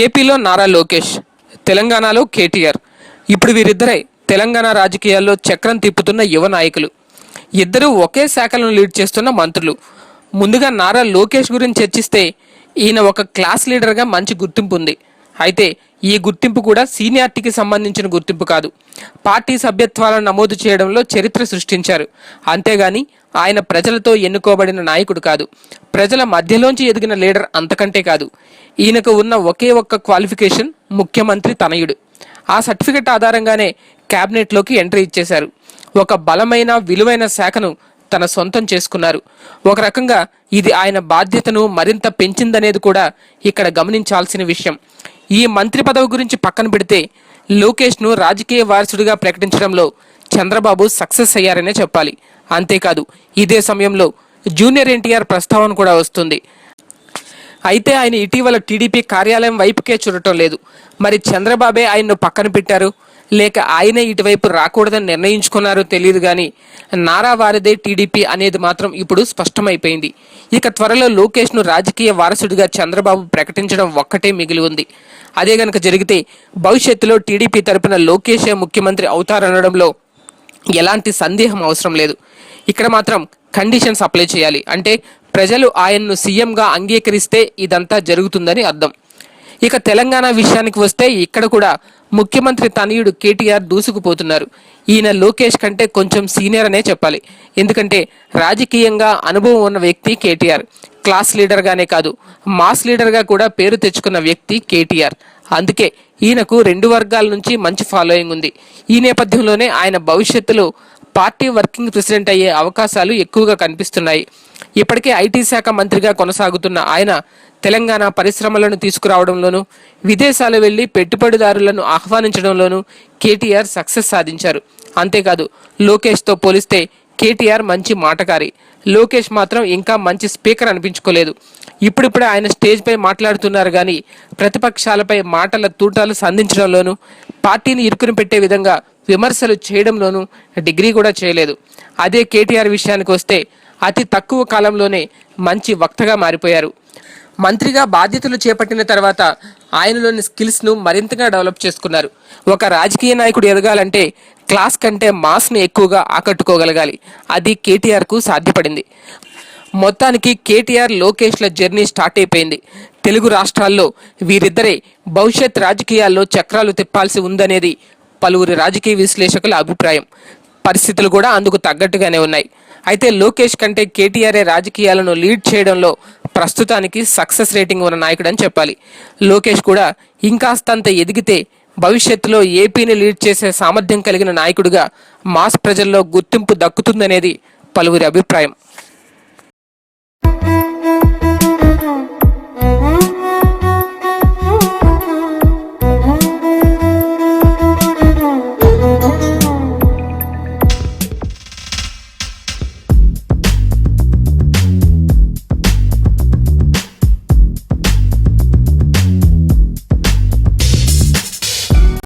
ఏపీలో నారా లోకేష్ తెలంగాణలో కేటీఆర్. ఇప్పుడు వీరిద్దరే తెలంగాణ రాజకీయాల్లో చక్రం తిప్పుతున్న యువ నాయకులు. ఇద్దరూ ఒకే శాఖలను లీడ్ చేస్తున్న మంత్రులు. ముందుగా నారా లోకేష్ గురించి చర్చిస్తే ఈయన ఒక క్లాస్ లీడర్గా మంచి గుర్తింపు ఉంది. అయితే ఈ గుర్తింపు కూడా సీనియార్టీకి సంబంధించిన గుర్తింపు కాదు. పార్టీ సభ్యత్వాలను నమోదు చేయడంలో చరిత్ర సృష్టించారు. అంతేగాని ఆయన ప్రజలతో ఎన్నుకోబడిన నాయకుడు కాదు. ప్రజల మధ్యలోంచి ఎదిగిన లీడర్ అంతకంటే కాదు. ఈయనకు ఉన్న ఒకే ఒక్క క్వాలిఫికేషన్ ముఖ్యమంత్రి తనయుడు. ఆ సర్టిఫికెట్ ఆధారంగానే క్యాబినెట్లోకి ఎంట్రీ ఇచ్చేశారు. ఒక బలమైన విలువైన శాఖను తన సొంతం చేసుకున్నారు. ఒక రకంగా ఇది ఆయన బాధ్యతను మరింత పెంచిందనేది కూడా ఇక్కడ గమనించాల్సిన విషయం. ఈ మంత్రి పదవి గురించి పక్కన పెడితే లోకేష్ను రాజకీయ వారసుడిగా ప్రకటించడంలో చంద్రబాబు సక్సెస్ అయ్యారనే చెప్పాలి. అంతేకాదు ఇదే సమయంలో జూనియర్ ఎన్టీఆర్ ప్రస్తావన కూడా వస్తుంది. అయితే ఆయన ఇటీవల టీడీపీ కార్యాలయం వైపుకే చూడటం లేదు. మరి చంద్రబాబే ఆయన్ను పక్కన పెట్టారు? లేక ఆయనే ఇటువైపు రాకూడదని నిర్ణయించుకున్నారో తెలియదు కానీ నారా వారిదే టీడీపీ అనేది మాత్రం ఇప్పుడు స్పష్టమైపోయింది. ఇక త్వరలో లోకేష్ను రాజకీయ వారసుడిగా చంద్రబాబు ప్రకటించడం ఒక్కటే మిగిలి ఉంది. అదే గనక జరిగితే భవిష్యత్తులో టీడీపీ తరపున లోకేషే ముఖ్యమంత్రి అవుతారనడంలో ఎలాంటి సందేహం అవసరం లేదు. ఇక్కడ మాత్రం కండిషన్స్ అప్లై చేయాలి. అంటే ప్రజలు ఆయన్ను సీఎంగా అంగీకరిస్తే ఇదంతా జరుగుతుందని అర్థం. ఇక తెలంగాణ విషయానికి వస్తే ఇక్కడ కూడా ముఖ్యమంత్రి తనయుడు కేటీఆర్ దూసుకుపోతున్నారు. ఈయన లోకేష్ కంటే కొంచెం సీనియర్ అనే చెప్పాలి. ఎందుకంటే రాజకీయంగా అనుభవం ఉన్న వ్యక్తి కేటీఆర్. క్లాస్ లీడర్గానే కాదు మాస్ లీడర్గా కూడా పేరు తెచ్చుకున్న వ్యక్తి కేటీఆర్. అందుకే ఈయనకు రెండు వర్గాల నుంచి మంచి ఫాలోయింగ్ ఉంది. ఈ నేపథ్యంలోనే ఆయన భవిష్యత్తులో పార్టీ వర్కింగ్ ప్రెసిడెంట్ అయ్యే అవకాశాలు ఎక్కువగా కనిపిస్తున్నాయి. ఇప్పటికే ఐటీ శాఖ మంత్రిగా కొనసాగుతున్న ఆయన తెలంగాణ పరిశ్రమలను తీసుకురావడంలోనూ విదేశాలు వెళ్ళి పెట్టుబడిదారులను ఆహ్వానించడంలోనూ కేటీఆర్ సక్సెస్ సాధించారు. అంతేకాదు లోకేష్తో పోలిస్తే కేటీఆర్ మంచి మాటకారి లోకేష్ మాత్రం ఇంకా మంచి స్పీకర్ అనిపించుకోలేదు. ఇప్పుడిప్పుడే ఆయన స్టేజ్పై మాట్లాడుతున్నారు కానీ ప్రతిపక్షాలపై మాటల తూటాలు సంధించడంలోనూ పార్టీని ఇరుకుని పెట్టే విధంగా విమర్శలు చేయడంలోనూ డిగ్రీ కూడా చేయలేదు. అదే కేటీఆర్ విషయానికి వస్తే అతి తక్కువ కాలంలోనే మంచి వక్తగా మారిపోయారు. మంత్రిగా బాధ్యతలు చేపట్టిన తర్వాత ఆయనలోని స్కిల్స్ను మరింతగా డెవలప్ చేసుకున్నారు. ఒక రాజకీయ నాయకుడు ఎదగాలంటే క్లాస్ కంటే మాస్ను ఎక్కువగా ఆకట్టుకోగలగాలి. అది కేటీఆర్కు సాధ్యపడింది. మొత్తానికి కేటీఆర్ లోకేష్ల జర్నీ స్టార్ట్ అయిపోయింది. తెలుగు రాష్ట్రాల్లో వీరిద్దరే భవిష్యత్ రాజకీయాల్లో చక్రాలు తిప్పాల్సి ఉందనేది పలువురి రాజకీయ విశ్లేషకుల అభిప్రాయం. పరిస్థితులు కూడా అందుకు తగ్గట్టుగానే ఉన్నాయి. అయితే లోకేష్ కంటే కేటీఆర్ఏ రాజకీయాలను లీడ్ చేయడంలో ప్రస్తుతానికి సక్సెస్ రేటింగ్ ఉన్న నాయకుడని చెప్పాలి. లోకేష్ కూడా ఇంకాస్తంత ఎదిగితే భవిష్యత్తులో ఏపీని లీడ్ చేసే సామర్థ్యం కలిగిన నాయకుడిగా మాస్ ప్రజల్లో గుర్తింపు దక్కుతుందనేది పలువురి అభిప్రాయం.